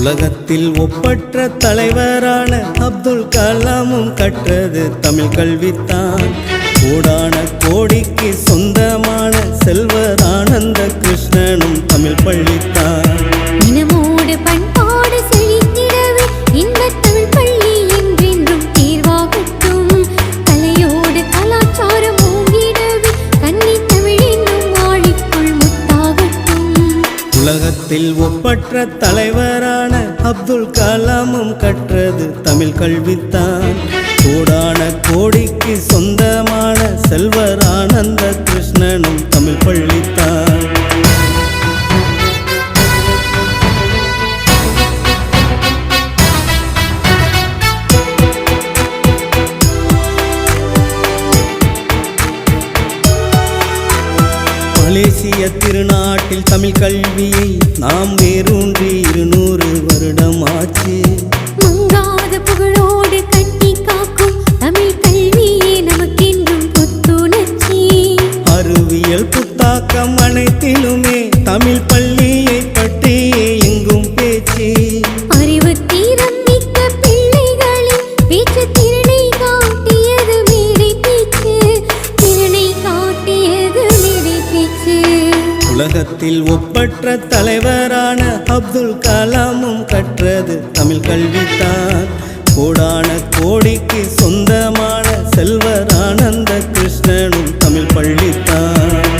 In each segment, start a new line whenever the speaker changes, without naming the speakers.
உலகத்தில் ஒப்பற்ற தலைவரான அப்துல் கலாமும் கற்றது தமிழ் கல்வித்தான். கோடான கோடிக்கு உலகத்தில் ஒப்பற்ற தலைவரான அப்துல் கலாமும் கற்றது தமிழ் கல்வித்தான். கோடான கோடிக்கு சொந்தமான செல்வர் ஆனந்த கிருஷ்ணனும் தமிழ் பள்ளி மலேசிய திருநாட்டில் தமிழ் கல்வியை நாம் வேரூன்றி உலகத்தில் ஒப்பற்ற தலைவரான அப்துல் கலாமும் கற்றது தமிழ் கல்வித்தான் கோடான கோடிக்கு சொந்தமான செல்வர் ஆனந்த கிருஷ்ணனும் தமிழ் பள்ளித்தான்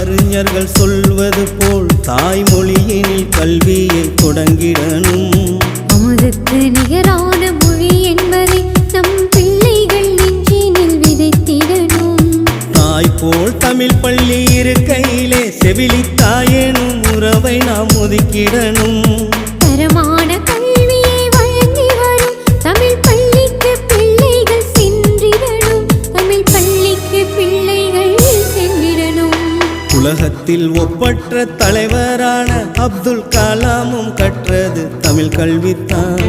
அறிஞர்கள் கல்வியை தொடங்கிடணும்.
அமுதுக்கு நிகரான மொழி என்பதை நம் பிள்ளைகள் நெஞ்சினில் விதைத்திடணும்.
தாய் போல் தமிழ் பள்ளி இருக்கையிலே செவிலி தாயெனும் உறவை நாம் ஒதுக்கிடணும். உலகத்தில் ஒப்பற்ற தலைவரான அப்துல் கலாமும் கற்றது தமிழ் கல்வித்தான்.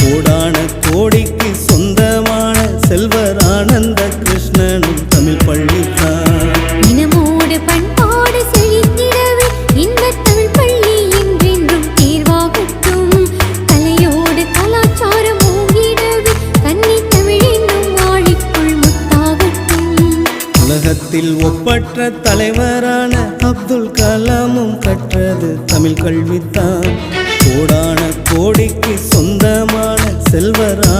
கோடான கோடிக்கு சொந்தமான செல்வர் ஆனந்த
கிருஷ்ண
உலகத்தில் ஒப்பற்ற தலைவரான அப்துல் கலாமும் கற்றது தமிழ் கல்வித்தான் கோடான கோடிக்கு சொந்தமான செல்வரா